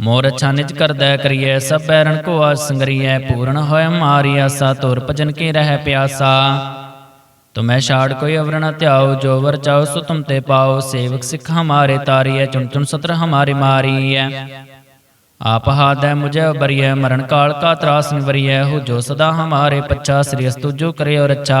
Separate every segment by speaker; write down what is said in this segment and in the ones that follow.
Speaker 1: ਮੋਰ ਅੱਛਾ ਨਿਜ ਕਰਦੈ ਕਰੀਐ, ਸਭ ਬੈਰਣ ਕੋ ਆਸ ਸੰਗਰੀਐ, ਪੂਰਨ ਹੋਇ ਮਾਰੀ ਆਸਾ, ਤੁਰ ਭਜਨ ਕੀ ਰਹਿ ਪਿਆਸਾ। ਤੁਮੈ ਛਾੜ ਕੋਈ ਅਵਰ ਨ ਧਿਆਓ ਜੋ ਵਰ ਚਾਓ ਸੋ ਤੁਮ ਤੇ ਪਾਓ ਸੇਵਕ ਸਿੱਖ ਹਮਾਰੇ ਤਾਰੀਐ, ਚੁਣ ਚੁਣ ਸਤਰ ਹਮਾਰੀ ਮਾਰੀਐ। ਆਪ ਹਾਦੈ ਮੁਝੈ ਬਰੀਐ ਮਰਨ ਕਾਲ ਕਾ ਤਰਾਸ ਨਿਵਰੀਐ ਹੋ ਜੋ ਸਦਾ ਹਮਾਰੇ ਪੱਛਾ, ਸ੍ਰੀ ਅਸਤੁ ਜੋ ਕਰਿਓ ਰੱਛਾ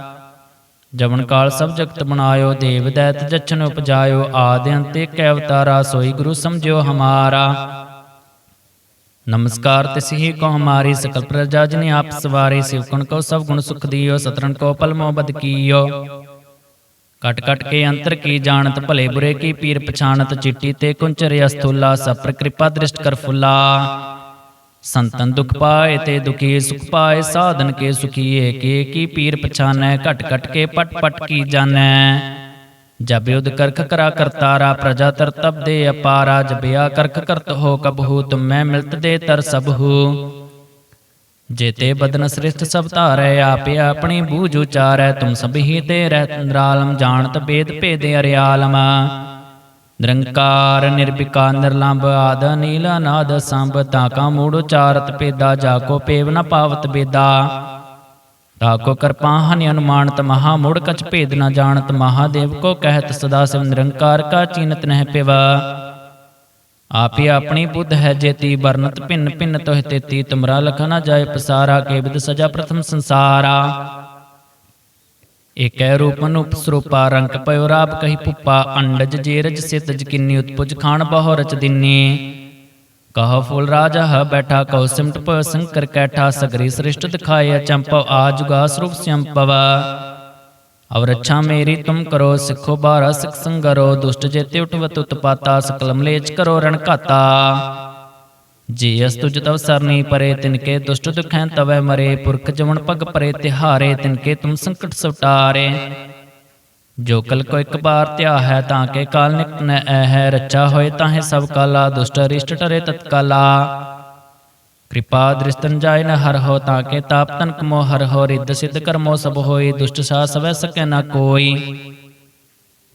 Speaker 1: ਜਵਨ ਕਾਲ ਸਭ ਜਗਤ ਬਣਾਇਓ, ਦੇਵ ਦੈਤ ਜਛਨ ਉਪਜਾਇਓ, ਆਦਿ ਅੰਤ ਏਕ ਅਵਤਾਰਾ, ਸੋਈ ਗੁਰੂ ਸਮਝਿਓ ਹਮਾਰਾ। ਨਮਸਕਾਰ ਤਿਸਹੀ ਕੋ ਹਮਾਰੀ, ਸਕਲ ਪ੍ਰਜਾ ਜਨ ਆਪ ਸਵਾਰੇ, ਸਿਵ ਕੋ ਸਭ ਗੁਣ ਸੁਖ ਦਿਓ ਸਤਰਨ ਕੋ ਪਲਮੋ ਬਦ ਕੀਓ। ਕਟ ਕਟ ਕੇ ਅੰਤਰ ਕੀ ਜਾਣਤ, ਭਲੇ ਬੁਰੇ ਕੀ ਪੀਰ ਪਛਾਣਤ, ਚਿੱਟੀ ਤੇ ਕੁੰਚਰ ਅਸਥੂਲਾ ਸਪਰ ਕਿਰਪਾ ਦ੍ਰਿਸ਼ਟ ਕਰ ਫੁੱਲਾ। ਸੰਤਨ ਦੁਖ ਪਾਏ ਤੇ ਦੁਖੀ ਸੁਖ ਪਾਏ, ਸਾਧਨ ਕੇ ਸੁਖੀਏ, ਕੇ ਕੀ ਪੀਰ ਪਛਾਨੈ, ਘਟ ਘਟ ਕੇ ਪਟ ਪਟ ਕੀ ਜਾਣੈ। ਜਬ ਯੁਧ ਕਰਖ ਕਰਾ ਕਰਤਾਰਾ ਪ੍ਰਜਾ ਤਰ ਤਬ ਦੇ ਅਪਾਰਾ ਜਬਿਆ ਕਰਖ ਕਰਤ ਹੋ ਕਬਹੂ, ਤੁਮੈ ਮਿਲਤ ਦੇ ਤਰ ਸਭੂ ਜੇਤੇ ਬਦਨ ਸ੍ਰਿਸ਼ਟ ਸਭ ਧਾਰੈ, ਆਪੇ ਆਪਣੀ ਬੂਝ ਉਚਾਰੈ, ਤੁਮ ਸਭੀ ਤੇ ਰਹਿ ਨਿਰਾਲਮ, ਜਾਣਤ ਬੇਦ ਭੇਦੇ ਅਰਿਆਲਮ। ਨਿਰੰਕਾਰ ਨਿਰਭਿਕਾਰ ਨਿਰਲੰਭ ਆਦ ਨੀਲ ਅਨਾਦ ਸੰਭ ਤਾਕਾ ਮੂੜ ਉਚਾਰਤ ਪੇਦਾ ਜਾ ਕੋ ਪੇਵ ਨ ਪਾਵਤ ਬੇਦਾ। ਤਾਕੋ ਕਿਰਪਾ ਹਨਿ ਅਨੁਮਾਨਤ ਮਹਾ ਮੂੜ ਕਛ ਭੇਦ ਨ ਜਾਣਤ, ਮਹਾਦੇਵ ਕੋ ਕਹਿਤ ਸਦਾ ਸਿਵ ਨਿਰੰਕਾਰ ਕਾ ਚੀਨਤ ਨਹਿ ਪਿਵਾ। ਆਪੇ ਆਪਣੀ ਬੁੱਧ ਹੈ ਜੇਤੀ ਵਰਨਤ ਭਿੰਨ ਭਿੰਨ ਤੋਹਿ ਤੇਤੀ, ਤੁਮਰਾ ਲਖ ਨ ਜਾਏ ਪਸਾਰਾ, ਕੇ ਸਜਾ ਪ੍ਰਥਮ ਸੰਸਾਰਾ। ਏਕੈ ਰੂਪ ਅਨੂਪ ਸਰੂਪਾ ਪਇਓ ਰਾਪ ਕਹੀ ਪੁੱਪਾ, ਅੰਡਜ ਜੇਰਜ ਸਿਤਜ ਕਿੰਨੀ ਉਤਪੁਜ ਖਾਨ ਬਹੁ ਰਚ ਦਿਨੀ। ਕਹ ਫੁਲ ਰਾਜਾ ਹ ਬੈਠਾ ਕਉ ਸਿਮਟ ਪ ਸੰਕਰ ਕੈਠਾ, ਸਗਰੀ ਸ੍ਰਿਸ਼ਟ ਦਿਖਾਏ ਚੰਪਵ, ਆਜੁਗਾ ਸਰੂਪ ਸੰਪਵ ਅਵ ਰੱਛਾ ਮੇਰੀ ਤੁਮ ਕਰੋ, ਸਿੱਖੋ ਬਾਰਾ ਸਿਖ ਸੰਗਰੋ, ਦੁਸ਼ਟ ਜੇਤੇ ਉਠਵਤ ਉਤਪਾਤਾ ਸਕਲ ਮਲੇਚ ਕਰੋ ਰਣ ਘਾਤਾ। ਜੀ ਅਸ ਤਵ ਸਰਨੀ ਪਰੇ ਤਿਨਕੇ ਦੁਸ਼ਟ ਦੁਖੈ ਤਵੈ ਮਰੇ, ਪੁਰਖ ਜਵਨ ਪਗ ਪਰੇ, ਤਿਹਾਰੇ ਤਿਨਕੇ ਤੁਮ ਸੰਕਟ ਸਵਟਾਰੇ ਜੋ ਕਲ ਕੋ ਇੱਕ ਬਾਰ ਧਿਆ ਹੈ, ਤਾਂ ਕੇ ਕਾਲ ਨਿਕਟ ਨ ਐ ਹੈ ਰੱਚਾ ਹੋਏ ਤਾਹੇ ਸਭ ਕਾਲਾ, ਦੁਸ਼ਟ ਅਰਿਸ਼ਟ ਟਰੇ ਤਤਕਾਲਾ। ਕਿਰਪਾ ਦ੍ਰਿਸ਼ਟਨ ਜਾਇ ਨ ਹਰ ਹੋ, ਤਾਂ ਕੇ ਤਾਪ ਤਨ ਕਮੋ, ਹਰ ਹੋ, ਰਿੱਧ ਸਿੱਧ ਕਰਮੋ ਸਭ ਹੋਈ ਦੁਸ਼ਟ ਸਾ ਸਵੈ ਸਕੈ ਨ ਕੋਈ।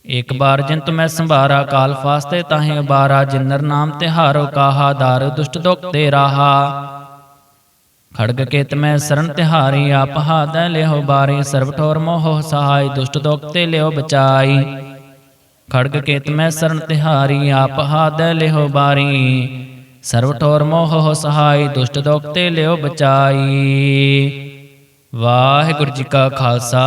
Speaker 1: ਇਕ ਬਾਰ ਜਿੰਤ ਮੈਂ ਸੰਭਾਰਾ ਕਾਲ ਫਾਸਤੇ, ਤਾਹੇ ਬਾਰਾ ਜਿਨਰ ਨਾਮ ਤਿਹਾਰੋ ਕਾਹਾ ਦਾਰ ਦੁਸ਼ਟ ਦੁਖ ਤੇ ਰਾਹਾ। ਖੜਗ ਕੇਤ ਮੈਂ ਸਰਣ ਤਿਹਾਰੀ, ਆਪ ਹਾਦੈ ਲਿਓ ਬਾਰੀ, ਸਰਬ ਠੋਰ ਮੋਹ ਸਹਾਈ, ਦੁਸ਼ਟ ਦੁਖ ਤੇ ਲਿਓ ਬਚਾਈ। ਖੜਗ ਕੇਤ ਮੈਂ ਸਰਨ ਤਿਹਾਰੀ, ਆਪ ਹਾਦੈ ਲਿਓ ਬਾਰੀ, ਸਰਬ ਠੋਰ ਮੋਹ ਸਹਾਈ, ਦੁਸ਼ਟ ਦੁਖ ਤੇ ਲਿਓ ਬਚਾਈ। ਵਾਹਿਗੁਰੂ ਜੀ ਕਾ ਖਾਲਸਾ।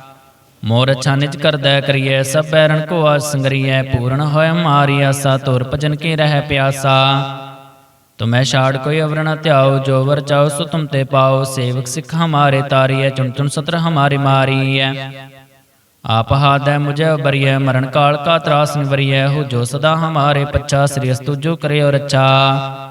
Speaker 1: ਮੋਰ ਅੱਛਾ ਨਿਜ ਕਰਦੈ ਕਰੀਐ, ਸਭ ਬੈਰਣ ਕੋ ਆਸ ਸੰਗਰੀਐ, ਪੂਰਨ ਹੋਇ ਮਾਰੀ ਆਸਾ, ਤੁਰ ਭਜਨ ਕੀ ਰਹਿ ਪਿਆਸਾ। ਤੁਮੈ ਛਾੜ ਕੋਈ ਅਵਰ ਧਿਆਓ ਜੋ ਵਰ ਚਾਓ ਸੋ ਤੁਮ ਤੇ ਪਾਓ ਸੇਵਕ ਸਿੱਖ ਹਮਾਰੇ ਤਾਰੀਐ, ਚੁਣ ਚੁਣ ਸਤਰ ਹਮਾਰੀ ਮਾਰੀਐ। ਆਪ ਹਾਦੈ ਮੁਝੈ ਬਰੀਐ, ਮਰਨ ਕਾਲ ਕਾ ਤਰਾਸ ਨਿਵਰੀਐ ਹੋ ਜੋ ਸਦਾ ਹਮਾਰੇ ਪੱਛਾ, ਸ੍ਰੀ ਅਸਤੁ ਜੋ ਕਰਿਓ ਰੱਛਾ।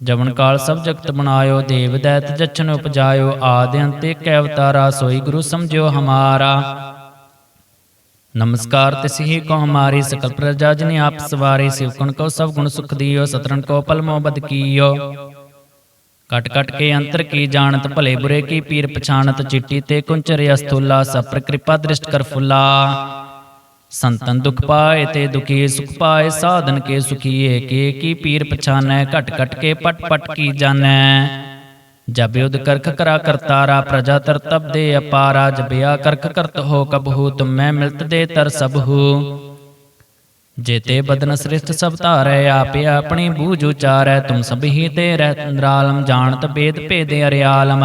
Speaker 1: ਜਵਨ ਕਾਲ ਸਭ ਜਗਤ ਬਣਾਇਓ ਦੇਵ ਦੈਤ ਜਛਨ ਉਪਜਾਇਓ, ਆਦਿ ਅੰਤ ਏਕ ਅਵਤਾਰਾ, ਸੋਈ ਗੁਰੂ ਸਮਝਿਓ ਹਮਾਰਾ। ਨਮਸਕਾਰ ਤਿਸਹੀ ਕੋ ਹਮਾਰੀ, ਸਕਲ ਪ੍ਰਜਾ ਜਨੇ ਆਪ ਸਵਾਰੇ ਸਿਵ ਕੋ ਸਭ ਗੁਣ ਸੁਖ ਦਿਓ ਸਤਰਨ ਕੋ ਪਲ ਮੋ ਬਦ ਕੀਓ। ਕਟ ਕਟ ਕੇ ਅੰਤਰ ਕੀ ਜਾਣਤ, ਭਲੇ ਬੁਰੇ ਕੀ ਪੀਰ ਪਛਾਣਤ, ਚਿੱਟੀ ਤੇ ਕੁੰਚਰ ਅਸਤੁਲਾ ਸਪਰ ਕਿਰਪਾ ਦ੍ਰਿਸ਼ਟ ਕਰ ਫੁੱਲਾ। ਸੰਤਨ ਦੁਖ ਪਾਏ ਤੇ ਦੁਖੀ ਸੁਖ ਪਾਏ, ਸਾਧਨ ਕੇ ਸੁਖੀਏ, ਕੇ ਕੀ ਪੀਰ ਪਛਾਨੈ, ਘਟ ਘਟ ਕੇ ਪਟ ਪਟ ਕੀ ਜਾਣੈ। ਜਬ ਯੁਧ ਕਰਖ ਕਰਾ ਕਰਤਾਰਾ, ਪ੍ਰਜਾ ਤਰ ਤਬ ਦੇ ਅਪਾਰਾ ਜਬਿਆ ਕਰਖ ਕਰਤ ਹੋ ਕਬਹੂ, ਤੁਮੈ ਮਿਲਤ ਦੇ ਤਰ ਸਭੂ ਜੇਤੇ ਬਦਨ ਸ੍ਰਿਸ਼ਟ ਸਭ ਧਾਰੈ, ਆਪੇ ਆਪਣੀ ਬੂਝ ਉਚਾਰੈ, ਤੁਮ ਸਭੀ ਤੇ ਰਹਿ ਨਿਰਾਲਮ, ਜਾਣਤ ਬੇਦ ਭੇਦੇ ਅਰਿਆਲਮ।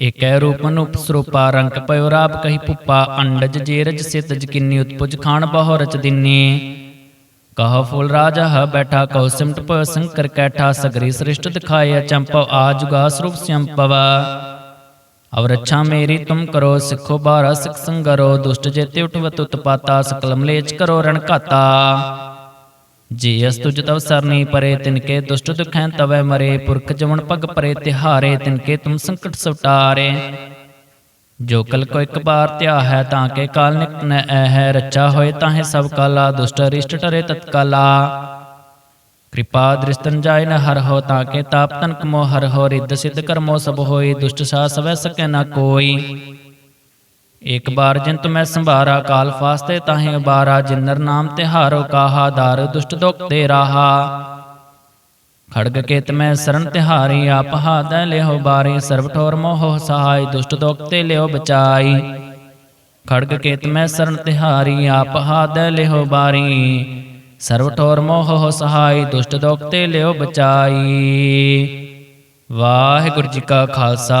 Speaker 1: ਏਕੈ ਰੂਪ ਅਨੂਪ ਰੰਗ ਪਇਓ ਰਾਪ ਕਹੀ ਪੁੱਪਾ, ਅੰਡਜ ਜੇਰਜ ਸਿਤਜ ਕਿੰਨੀ ਉਤਪੁਜ ਖਾਣ ਬਹੁ ਰਚ ਦਿਨੀ। ਕਹ ਫੁੱਲ ਰਾਜਾ ਹ ਬੈਠਾ ਕਉ ਸਿਮਟ ਪ ਸੰਕਰ ਕੈਠਾ, ਸਗਰੀ ਸ੍ਰਿਸ਼ਟ ਦਿਖਾਏ ਚੰਪਵ ਜੁਗਾ ਸਰੂਪ ਸੰਪਵ। ਅਵ ਰੱਛਾ ਮੇਰੀ ਤੁਮ ਕਰੋ, ਸਿੱਖੋ ਬਾਰਾ ਸਿਖ ਸੰਗਰੋ, ਦੁਸ਼ਟ ਜੇਤੇ ਉਠਵਤ ਉਤਪਾਤਾ ਸਕਲ ਮਲੇਚ ਕਰੋ ਰਣ ਘਾਤਾ। ਜੀ ਅਸ ਤੁਜ ਸਰਨੀ ਪਰੇ ਤਿਨਕੇ ਦੁਸ਼ਟ ਦੁਖੈ ਤਵੈ ਮਰੇ, ਪੁਰਖ ਜਮਨ ਪਗ ਪਰੇ ਤਿਹਾਰੇ ਤਿਨਕੇ ਤੁਮ ਸੰਕਟ ਸਵਟਾਰੇ। ਜੋ ਕਲ ਕੋ ਇੱਕ ਬਾਰ ਧਿਆ ਹੈ ਤਾਂ ਕੇ ਕਾਲ ਨਿਕਟ ਨ ਐ ਹੈ ਰੱਚਾ ਹੋਏ ਤਾਹੇ ਸਭ ਕਾਲਾ, ਦੁਸ਼ਟ ਰਿਸ਼ਟ ਟਰੇ ਤਤਕਾਲਾ। ਕਿਰਪਾ ਦ੍ਰਿਸ਼ਤਨ ਜਾਇ ਨ ਹਰ ਹੋ, ਤਾਂ ਕੇ ਤਾਪ ਤਨ ਕਮੋ ਹਰ ਹੋ, ਰਿੱਧ ਸਿੱਧ ਕਰਮੋ ਸਭ ਹੋਏ, ਦੁਸ਼ਟ ਸਾ ਸਵੈ ਸਕੈ ਨ ਕੋਈ। ਇਕ ਬਾਰ ਜਿਨ ਤੁਮੈ ਸੰਭਾਰਾ, ਕਾਲ ਫਾਸਤੇ ਤਾਹੇ ਬਾਰਾ, ਜਿਨਰ ਨਾਮ ਤਿਹਾਰੋ ਕਾਹਾ, ਦਾਰ ਦੁਸ਼ਟ ਦੁਖ ਤੇ ਰਾਹਾ। ਖੜਗ ਕੇਤ ਮੈਂ ਸਰਣ ਤਿਹਾਰੀ, ਆਪ ਹਾਦੈ ਲਿਓ ਬਾਰੀ ਸਰਬ ਠੋਰ ਮੋਹ ਸਹਾਈ, ਦੁਸ਼ਟ ਦੁਖ ਤੇ ਲਿਓ ਬਚਾਈ। ਖੜਗ ਕੇਤ ਮੈਂ ਸਰਨ ਤਿਹਾਰੀ, ਆਪ ਹਾਦੈ ਲਿਓ ਬਾਰੀ ਸਰਬ ਠੋਰ ਮੋਹ ਸਹਾਈ, ਦੁਸ਼ਟ ਦੁਖ ਤੇ ਲਿਓ ਬਚਾਈ। ਵਾਹਿਗੁਰੂ ਜੀ ਕਾ ਖਾਲਸਾ।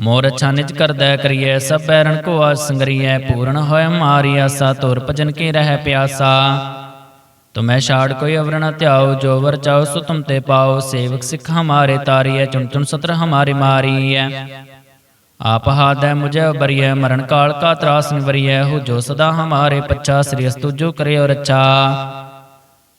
Speaker 1: ਮੋਰ ਅੱਛਾ ਨਿਜ ਕਰਦੈ ਕਰੀਐ, ਸਭ ਬੈਰਨ ਕੋ ਆਸ ਸੰਗਰੀਐ, ਪੂਰਨ ਹੋਇ ਮਾਰੀ ਆਸਾ, ਤੁਰ ਭਜਨ ਕੀ ਰਹਿ ਪਿਆਸਾ। ਤੁਮੈ ਛਾੜ ਕੋਈ ਅਵਰ ਨ ਧਿਆਓ, ਜੋ ਵਰ ਚਾਓ ਸੋ ਤੁਮ ਤੇ ਪਾਓ, ਸੇਵਕ ਸਿੱਖ ਹਮਾਰੇ ਤਾਰੀਐ, ਚੁਣ ਚੁਣ ਸਤਰ ਹਮਾਰੇ ਮਾਰੀਐ। ਆਪ ਹਾਦੈ ਮੁਝੈ ਬਰੀਐ ਮਰਨ ਕਾਲ ਕਾ ਤਰਾਸ ਨਿਵਰੀਐ, ਹੋ ਜੋ ਸਦਾ ਹਮਾਰੇ ਪੱਛਾ, ਸ੍ਰੀ ਅਸਤੁ ਜੋ ਕਰਿਓ ਰੱਛਾ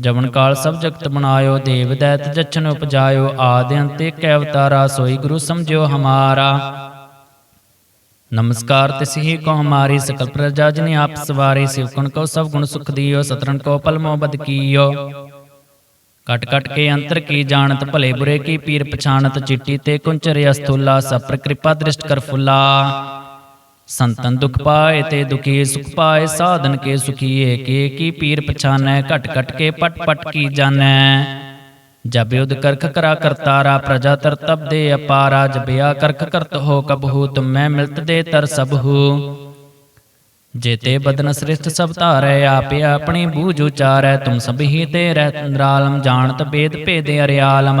Speaker 1: ਜਵਨ ਕਾਲ ਸਭ ਜਗਤ ਬਣਾਇਓ, ਦੇਵ ਦੈਤ ਜਛਨ ਉਪਜਾਇਓ, ਆਦਿ ਅੰਤ ਏਕ ਅਵਤਾਰਾ, ਸੋਈ ਗੁਰੂ ਸਮਝਿਓ ਹਮਾਰਾ। ਨਮਸਕਾਰ ਤਿਸਹੀ ਕੋ ਹਮਾਰੀ, ਸਕਲ ਪ੍ਰਜਾ ਜਨੇ ਆਪ ਸਵਾਰੇ, ਸਿਵ ਕੋ ਸਭ ਗੁਣ ਸੁਖ ਦਿਓ ਸਤਰਨ ਕੋ ਪਲ ਮੋ ਬਦ ਕੀਓ। ਕਟ ਕਟ ਕੇ ਅੰਤਰ ਕੀ ਜਾਣਤ, ਭਲੇ ਬੁਰੇ ਕੀ ਪੀਰ ਪਛਾਣਤ, ਚਿੱਟੀ ਤੇ ਕੁੰਚਰ ਅਸਤੁਲਾ ਸਪਰ ਕਿਰਪਾ ਦ੍ਰਿਸ਼ਟ ਕਰ ਫੁੱਲਾ। ਸੰਤਨ ਦੁਖ ਪਾਏ ਤੇ ਦੁਖੀ ਸੁਖ ਪਾਏ, ਸਾਧਨ ਕੇ ਸੁਖੀਏ, ਕੇ ਕੀ ਪੀਰ ਪਛਾਨੈ, ਘਟ ਘਟ ਕੇ ਪਟ ਪਟ ਕੀ ਜਾਣੈ। ਜਬ ਯੁਧ ਕਰਖ ਕਰਾ ਕਰਤਾਰਾ, ਪ੍ਰਜਾ ਤਰ ਤਬ ਦੇ ਅਪਾਰਾ ਜਬਿਆ ਕਰਖ ਕਰਤ ਹੋ ਕਬਹੂ, ਤੁਮੈ ਮਿਲਤ ਦੇ ਤਰ ਸਭੂ। ਜੇਤੇ ਬਦਨ ਸ੍ਰਿਸ਼ਟ ਸਭ ਧਾਰੈ, ਆਪੇ ਆਪਣੀ ਬੂਝ ਉਚਾਰੈ, ਤੁਮ ਸਭੀ ਤੇ ਰਹਿ ਨਿਰਾਲਮ, ਜਾਣਤ ਬੇਦ ਭੇਦੇ ਅਰਿਆਲਮ।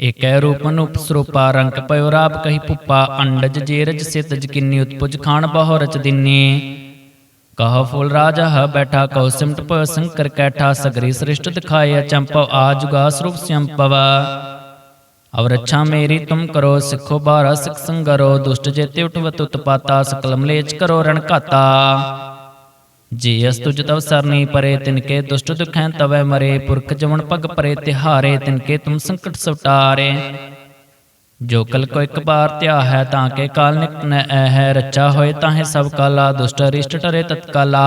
Speaker 1: ਏਕੈ ਰੂਪਨ ਉਪਸਰੂਪਾ ਰੰਗ ਪਇਓ ਰਾਪ ਕਹੀ ਪੁੱਪਾ, ਅੰਡਜ ਜੇਰਜ ਸਿਤਜ ਕਿੰਨੀ ਉਤਪੁਜ ਖਾਣ ਬਹੁ ਰਚ ਦਿਨੇ। ਕਹ ਫੁਲ ਰਾਜਾ ਹ ਬੈਠਾ ਕਉ ਸਿਮਟ ਪ ਸੰਕਰ ਕੈਠਾ, ਸਗਰੀ ਸ੍ਰਿਸ਼ਟ ਦਿਖਾਇਆ ਚੰਪਵ ਆਜੁਗਾ ਸਰੂਪ ਸੰਪਵ। ਅਵ ਰੱਛਾ ਮੇਰੀ ਤੁਮ ਕਰੋ, ਸਿੱਖੋ ਬਾਰਾ ਸਿਖ ਸੰਗਰੋ, ਦੁਸ਼ਟ ਜੇਤੇ ਉਠਵਤ ਉਤਪਾਤਾ ਸਕਲ ਮਲੇਚ ਕਰੋ ਰਣ ਘਾਤਾ। ਜੀ ਅਸ ਤੁਜ ਤਵ ਸਰਨੀ ਪਰੇ ਤਿਨਕੇ ਦੁਸ਼ਟ ਦੁਖੈ ਤਵੈ ਮਰੇ, ਪੁਰਖ ਜਵਨ ਪਗ ਪਰੇ, ਤਿਹਾਰੇ ਤਿਨਕੇ ਤੁਮ ਸੰਕਟ ਸਵਟਾਰੇ। ਜੋ ਕਲ ਕੋ ਇੱਕ ਬਾਰ ਧਿਆ ਹੈ, ਤਾਂ ਕੇ ਕਾਲ ਨਿਕਟ ਨ ਹੈ ਰੱਚਾ ਹੋਏ ਤਾਹੇ ਸਭ ਕਾਲਾ, ਦੁਸ਼ਟ ਅਰਿਸ਼ਟ ਟਰੇ ਤਤਕਾਲਾ।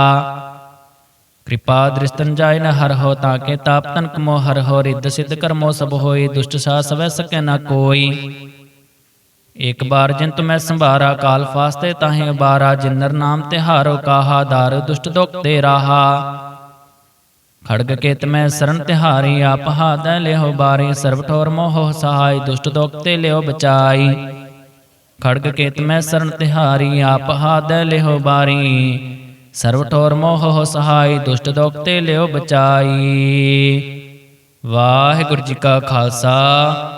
Speaker 1: ਕਿਰਪਾ ਦ੍ਰਿਸ਼ਟਨ ਜਾਇ ਨ ਹਰ ਹੋ, ਤਾਂ ਕੇ ਤਾਪ ਤਨਕ ਮੋ ਹਰ ਹੋ, ਰਿੱਧ ਸਿੱਧ ਕਰਮੋ ਸਭ ਹੋਈ, ਦੁਸ਼ਟ ਸਾ ਸਵੈ ਸਕੈ ਨਾ ਕੋਈ। ਇਕ ਬਾਰ ਜਿਨ ਤੁਮੈ ਸੰਭਾਰਾ ਕਾਲ ਫਾਸਤੇ ਤਾਹੇ ਬਾਰਾ ਜਿਨਰ ਨਾਮ ਤਿਹਾਰੋ ਕਾਹਾ, ਦਾਰ ਦੁਸ਼ਟ ਦੁਖ ਤੇ ਰਾਹਾ। ਖੜਗ ਕੇਤ ਮੈਂ ਸਰਨ ਤਿਹਾਰੀ ਆਪ ਹਾਦੈ ਲਿਓ ਬਾਰੀ, ਸਰਬ ਠੋਰ ਮੋਹ ਸਹਾਈ, ਦੁਸ਼ਟ ਦੁਖ ਤੇ ਲਿਓ ਬਚਾਈ। ਖੜਗ ਕੇਤ ਮੈਂ ਸਰਨ ਤਿਹਾਰੀ ਆਪ ਹਾਦੈ ਲਿਓ ਬਾਰੀ, ਸਰਬ ਠੋਰ ਮੋਹ ਸਹਾਈ, ਦੁਸ਼ਟ ਦੁਖ ਤੇ ਲਿਓ ਬਚਾਈ। ਵਾਹਿਗੁਰੂ ਜੀ ਕਾ ਖਾਲਸਾ।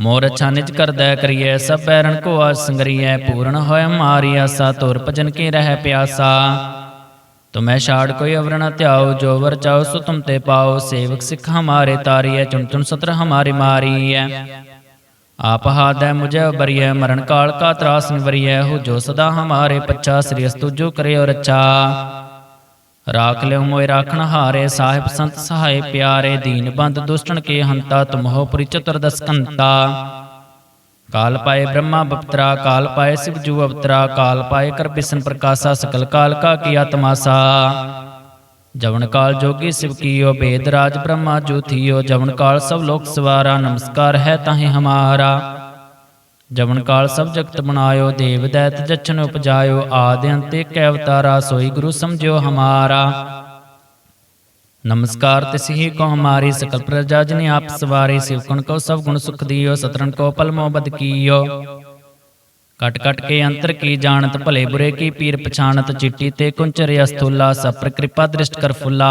Speaker 1: ਮੋਰ ਅੱਛਾ ਨਿਜ ਕਰਦੈ ਕਰੀਐ, ਸਭ ਬੈਰਣ ਕੋ ਆਸ ਸੰਗਰੀਐ, ਪੂਰਨ ਹੋਇ ਮਾਰੀ ਆਸਾ ਤੁਰ ਭਜਨ ਕੀ ਰਹਿ ਪਿਆਸਾ। ਤੁਮੈ ਛਾੜ ਕੋਈ ਅਵਰ ਨ ਧਿਆਓ ਜੋ ਵਰ ਚਾਓ ਸੋ ਤੁਮ ਤੇ ਪਾਓ ਸੇਵਕ ਸਿੱਖ ਹਮਾਰੇ ਤਾਰੀਐ, ਚੁਣ ਚੁਣ ਸਤਰ ਹਮਾਰੀ ਮਾਰੀਐ। ਆਪ ਹਾਦੈ ਮੁਝੈ ਬਰੀਐ, ਮਰਨ ਕਾਲ ਕਾ ਤਰਾਸ ਨਿਵਰੀਐ ਹੋ ਜੋ ਸਦਾ ਹਮਾਰੇ ਪੱਛਾ, ਸ੍ਰੀ ਅਸਤੁ ਜੋ ਕਰਿਓ ਰੱਛਾ ਰਾਖ ਲਿਓ ਮੋਇ ਰਾਖਣ ਹਾਰੇ, ਸਾਹਿਬ ਸੰਤ ਸਹਾਏ ਪਿਆਰੇ, ਦੀਨ ਬੰਦ ਕੇ ਹੰਤਾ ਤੁਮਹੋ ਪੁਰੀ ਚਤੁਰਦਸ ਕਾਲ ਪਾਏ ਬ੍ਰਹਮਾ ਬਪਤਰਾ, ਕਾਲ ਪਾਏ ਸਿਵ ਜੂ ਅਵਤਰਾ, ਕਾਲ ਪਾਏ ਕਰ ਬਿਸ਼ਨ ਪ੍ਰਕਾਸ਼ਾ, ਸਕਲ ਕਾਲ ਕਾ ਕੀਆ ਤਮਾਸਾ ਜਵਨ ਕਾਲ ਜੋਗੀ ਸਿਵ ਕੀਓ, ਬੇਦ ਰਾਜ ਬ੍ਰਹਮਾ ਜੋ ਥੀਓ, ਜਵਨ ਕਾਲ ਸਭ ਲੋਕ ਸਵਾਰਾ, ਨਮਸਕਾਰ ਹੈ ਤਾਹੇ ਹਮਾਰਾ। ਜਵਨ ਕਾਲ ਸਭ ਜਗਤ ਬਣਾਇਓ ਦੇਵ ਦੈਤ ਜਛਨ ਉਪਜਾਇਓ, ਆਦਿ ਅੰਤੇ ਕੈ ਅਵਤਾਰਾ, ਸੋਈ ਗੁਰੂ ਸਮਝਿਓ ਹਮਾਰਾ। ਨਮਸਕਾਰ ਤਿਸਹੀ ਕੋ ਹਮਾਰੀ, ਸਕਲ ਪ੍ਰਜਾ ਜਨ ਆਪ ਸਵਾਰੇ, ਸਿਵ ਕੋ ਸਭ ਗੁਣ ਸੁਖ ਦਿਓ ਸਤਰਨ ਕੋ ਪਲਮੋ ਬਦ ਕੀਓ। ਕਟ ਕਟ ਕੇ ਅੰਤਰ ਕੀ ਜਾਣਤ, ਭਲੇ ਬੁਰੇ ਕੀ ਪੀਰ ਪਛਾਣਤ, ਚਿੱਟੀ ਤੇ ਕੁੰਚਰ ਅਸਥੂਲਾ ਸਪਰ ਕਿਰਪਾ ਦ੍ਰਿਸ਼ਟ ਕਰ ਫੁੱਲਾ।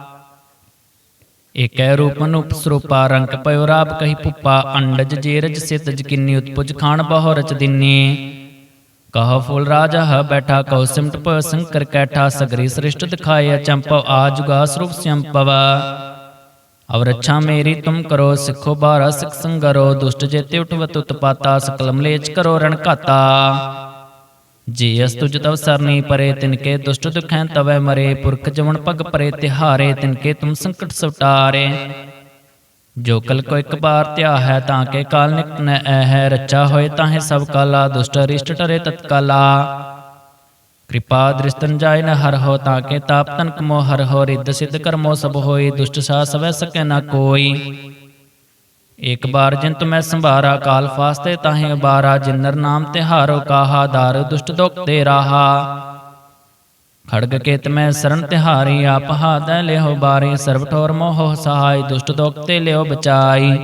Speaker 1: ਏਕੈ ਰੂਪਨ ਉਪਸਰੂਪਾ ਰੰਗ ਪਇਓ ਰਾਪ ਕਹੀ ਪੁੱਪਾ, ਅੰਡਜ ਜੇਰਜ ਸਿਤਜ ਕਿੰਨੀ ਉਤਪੁਜ ਖਾਣ ਬਹੁ ਰਚ ਦਿਨੇ। ਕਹ ਫੁਲ ਰਾਜਾ ਹ ਬੈਠਾ ਕਉ ਸਿਮਟ ਪ ਸੰਕਰ ਕੈਠਾ, ਸਗਰੀ ਸ੍ਰਿਸ਼ਟ ਦਿਖਾਇਆ ਚੰਪਵ ਆਜੁਗਾ ਸਰੂਪ ਸੰਪਵ। ਅਵ ਰੱਛਾ ਮੇਰੀ ਤੁਮ ਕਰੋ, ਸਿੱਖੋ ਬਾਰਾ ਸਿਖ ਸੰਗਰੋ, ਦੁਸ਼ਟ ਜੇਤੇ ਉਠਵਤ ਉਤਪਾਤਾ ਸਕਲ ਮਲੇਚ ਕਰੋ ਰਣ ਘਾਤਾ। ਜੀ ਅਸ ਤਵ ਸਰਨੀ ਪਰੇ ਤਿਨਕੇ ਦੁਸ਼ਟ ਦੁਖੈ ਤਵੈ ਮਰੇ, ਪੁਰਖ ਜਵਨ ਪਗ ਪਰੇ ਤਿਹਾਰੇ ਤਿਨਕੇ ਤੁਮ ਸੰਕਟ ਸਵਟਾਰੇ ਜੋ ਕਲ ਕੋ ਇੱਕ ਬਾਰ ਧਿਆ ਹੈ ਤਾਂ ਕੇ ਕਾਲ ਨਿਕਟ ਨ ਹੈ ਰੱਚਾ ਹੋਏ ਤਾਹੇ ਸਭ ਕਾਲਾ, ਦੁਸ਼ਟ ਅਰਿਸ਼ਟ ਟਰੇ ਤਤਕਾਲਾ। ਕਿਰਪਾ ਦ੍ਰਿਸ਼ਟਨ ਜਾਇ ਨ ਹਰ ਹੋ, ਤਾਂ ਕੇ ਤਾਪ ਤਨ ਕਮੋ ਹਰ ਹੋ, ਰਿੱਧ ਸਿੱਧ ਕਰਮੋ ਸਭ ਹੋਈ ਦੁਸ਼ਟ ਸਾ ਸਵੈ ਸਕੈ ਨਾ ਕੋਈ। ਇਕ ਬਾਰ ਜਿਨ ਮੈਂ ਸੰਭਾਰਾ ਕਾਲ ਫਾਸਤੇ, ਤਾਹੇ ਬਾਰਾ ਜਿਨਰ ਨਾਮ ਤਿਹਾਰੋ ਕਾਹਾ ਦਾਰ ਦੁਸ਼ਟ ਦੁਖ ਤੇ ਰਾਹਾ। ਖੜਗ ਕੇਤ ਮੈਂ ਸਰਨ ਤਿਹਾਰੀ ਆਪ ਹਾਦੈ ਲਿਓ ਬਾਰੀ ਸਰਬ ਠੋਰ ਮੋਹ ਸਹਾਈ, ਦੁਸ਼ਟ ਦੁਖ ਤੇ ਲਿਓ ਬਚਾਈ।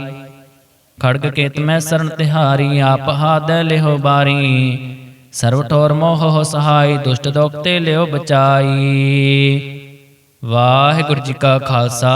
Speaker 1: ਖੜਗ ਕੇਤ ਮੈਂ ਸਰਨ ਤਿਹਾਰੀ ਆਪ ਹਾਦੈ ਲਿਓ ਬਾਰੀ ਸਰਬ ਠੋਰ ਮੋਹ ਸਹਾਈ, ਦੁਸ਼ਟ ਦੁਖ ਤੇ ਲਿਓ ਬਚਾਈ। ਵਾਹਿਗੁਰੂ ਜੀ ਕਾ ਖਾਲਸਾ।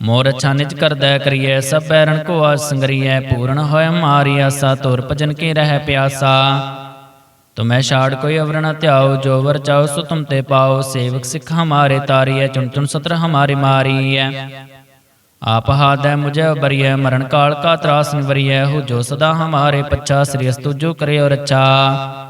Speaker 1: ਮੋਰ ਅੱਛਾ ਨਿਜ ਕਰਦੈ ਕਰੀਐ, ਸਭ ਬੈਰਣ ਕੋ ਆਸ ਸੰਗਰੀਐ, ਪੂਰਨ ਹੋਇ ਮਾਰੀ ਆਸਾ, ਤੁਰ ਭਜਨ ਕੀ ਰਹਿ ਪਿਆਸਾ। ਤੁਮੈ ਛਾੜ ਕੋਈ ਅਵਰ ਧਿਆਓ ਜੋ ਵਰ ਚਾਓ ਸੋ ਤੁਮ ਤੇ ਪਾਓ ਸੇਵਕ ਸਿੱਖ ਹਮਾਰੇ ਤਾਰੀਐ, ਚੁਣ ਚੁਣ ਸਤਰ ਹਮਾਰੇ ਮਾਰੀਐ। ਆਪ ਹਾਦੈ ਮੁਝੈ ਬਰੀਐ ਮਰਨ ਕਾਲ ਕਾ ਤਰਾਸ ਨਿਵਰੀਐ ਹੋ ਜੋ ਸਦਾ ਹਮਾਰੇ ਪੱਛਾ, ਸ੍ਰੀ ਅਸਤੁ ਜੋ ਕਰਿਓ ਰੱਛਾ।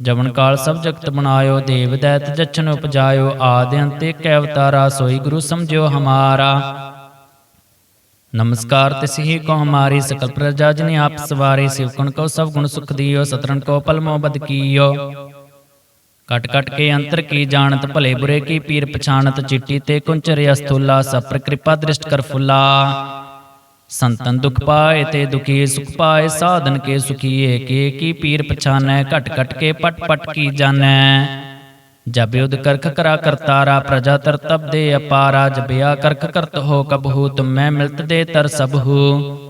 Speaker 1: ਜਵਨ ਕਾਲ ਸਭ ਜਗਤ ਬਣਾਇਓ ਦੇਵ ਦੈਤ ਜਛਨ ਉਪਜਾਇਓ, ਆਦਿ ਅੰਤੇ ਕੈ ਅਵਤਾਰਾ, ਸੋਈ ਗੁਰੂ ਸਮਝਿਓ ਹਮਾਰਾ। ਨਮਸਕਾਰ ਤਿਸਹੀ ਕੋ ਹਮਾਰੀ, ਸਕਲ ਪ੍ਰਜਾ ਜਨ ਆਪ ਸਵਾਰੇ ਸਿਵ ਕੋ ਸਭ ਗੁਣ ਸੁਖ ਦਿਓ ਸਤਰਨ ਕੋ ਪਲਮੋ ਬਦ ਕੀਓ। ਕਟ ਕਟ ਕੇ ਅੰਤਰ ਕੀ ਜਾਣਤ, ਭਲੇ ਬੁਰੇ ਕੀ ਪੀਰ ਪਛਾਣਤ, ਚਿੱਟੀ ਤੇ ਕੁੰਚਰ ਅਸਥੂਲਾ ਸਪਰ ਕਿਰਪਾ ਦ੍ਰਿਸ਼ਟ ਕਰ ਫੁੱਲਾ। ਸੰਤਨ ਦੁਖ ਪਾਏ ਤੇ ਦੁਖੀ ਸੁਖ ਪਾਏ, ਸਾਧਨ ਕੇ ਸੁਖੀਏ, ਕੇ ਕੀ ਪੀਰ ਪਛਾਨੈ, ਘਟ ਘਟ ਕੇ ਪਟ ਪਟ ਕੀ ਜਾਣੈ। ਜਬ ਯੁਧ ਕਰਖ ਕਰਾ ਕਰਤਾਰਾ ਪ੍ਰਜਾ ਤਰ ਤਬ ਦੇ ਅਪਾਰਾ ਜਬਿਆ ਕਰਖ ਕਰਤ ਹੋ ਕਬਹੂ, ਤੁਮੈ ਮਿਲਤ ਦੇ ਤਰ ਸਭੂ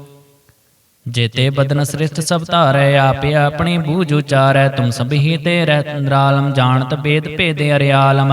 Speaker 1: ਜੇਤੇ ਬਦਨ ਸ੍ਰਿਸ਼ਟ ਸਭ ਧਾਰੈ, ਆਪੇ ਆਪਣੀ ਬੂਝ ਉਚਾਰੈ, ਤੁਮ ਸਭੀ ਤੇ ਰਹਿ ਤੰਦਰਾਲਮ ਜਾਣਤ ਬੇਦ ਭੇਦ ਅਰਿਆਲਮ।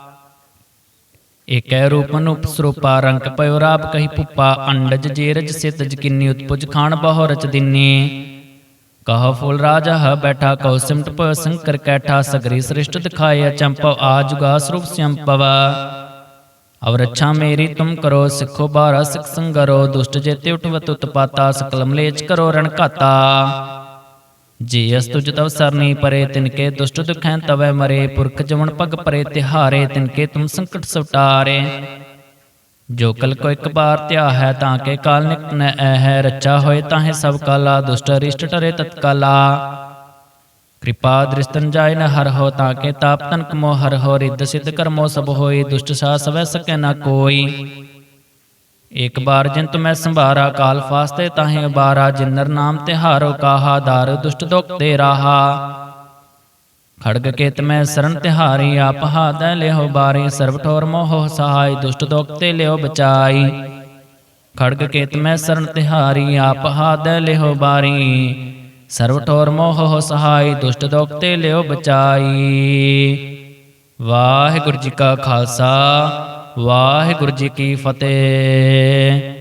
Speaker 1: ਏਕੈ ਰੂਪ ਅਨੂਪ ਰੰਗ ਪਇਓ ਰਾਪ ਕਹੀ ਪੁੱਪਾ ਅੰਡਜ ਜੇਰਜ ਸਿਤਜ ਕਿੰਨੀ ਉਤਪੁਜ ਖਾਨ ਬਹੁ ਰਚ ਦਿਨੀ। ਕਹ ਫੁਲ ਰਾਜਾ ਹ ਬੈਠਾ ਕਉ ਸਿਮਟ ਪ ਸੰਕਰ ਕੈਠਾ, ਸਗਰੀ ਸ੍ਰਿਸ਼ਟ ਦਿਖਾਏ ਚੰਪਵ ਜੁਗਾ ਸਰੂਪ ਸੰਪਵ। ਅਵ ਰੱਛਾ ਮੇਰੀ ਤੁਮ ਕਰੋ, ਸਿੱਖੋ ਬਾਰਾ ਸਿਖ ਸੰਗਰੋ, ਦੁਸ਼ਟ ਜੇਤੇ ਉਠਵਤ ਉਤਪਾਤਾ ਸਕਲ ਮਲੇਚ ਕਰੋ ਰਣ ਘਾਤਾ। ਜੀ ਅਸ ਤੁਜ ਤਵ ਸਰਨੀ ਪਰੇ ਤਿਨਕੇ ਦੁਸ਼ਟ ਦੁਖੈਂ ਤਵੈ ਮਰੇ, ਪੁਰਖ ਜਵਨ ਪਗ ਪਰੇ, ਤਿਹਾਰੇ ਤਿਨਕੇ ਤੁਮ ਸੰਕਟ ਸਵਟਾਰੇ। ਜੋ ਕਲ ਕੋ ਇੱਕ ਬਾਰ ਧਿਆ ਹੈ, ਤਾਂ ਕੇ ਕਾਲ ਨਿਕ ਨ ਐ ਹੈ ਰੱਚਾ ਹੋਏ ਤਾਹੇ ਸਭ ਕਾਲਾ, ਦੁਸ਼ਟ ਰਿਸ਼ਟ ਟਰੇ ਤਤਕਾਲਾ। ਕਿਰਪਾ ਦ੍ਰਿਸ਼ਟਨ ਜਾਇ ਨ ਹਰ ਹੋ, ਤਾਂ ਕੇ ਤਾਪ ਤਨਕ ਮੋ ਹਰ ਹੋ, ਰਿੱਧ ਸਿੱਧ ਕਰਮੋ ਸਭ ਹੋਈ ਦੁਸ਼ਟ ਸਾ ਸਵੈ ਸਕੈ ਨ ਕੋਈ। ਇਕ ਬਾਰ ਜਿਨ ਤੁਮੈ ਸੰਭਾਰਾ ਕਾਲ ਫਾਸਤੇ ਤਾਹੇ ਬਾਰਾ, ਜਿਨਰ ਨਾਮ ਤਿਹਾਰੋ ਕਾਹਾ, ਦਾਰ ਦੁਸ਼ਟ ਦੁਖ ਤੇ ਰਾਹਾ। ਖੜਗ ਕੇਤ ਮੈਂ ਸਰਨ ਤਿਹਾਰੀ, ਆਪ ਹਾਦੈ ਲਿਓ ਬਾਰੀ, ਸਰਬ ਠੋਰ ਮੋਹ ਸਹਾਈ, ਦੁਸ਼ਟ ਦੁਖ ਤੇ ਲਿਓ ਬਚਾਈ। ਖੜਗ ਕੇਤ ਮੈਂ ਸਰਨ ਤਿਹਾਰੀ, ਆਪ ਹਾਦੈ ਲਿਓ ਬਾਰੀ, ਸਰਬ ਠੋਰ ਮੋਹ ਸਹਾਈ, ਦੁਸ਼ਟ ਦੁਖ ਤੇ ਲਿਓ ਬਚਾਈ। ਵਾਹਿਗੁਰੂ ਜੀ ਕਾ ਖਾਲਸਾ। ਵਾਹਿਗੁਰੂ ਜੀ ਕੀ ਫਤਿਹ।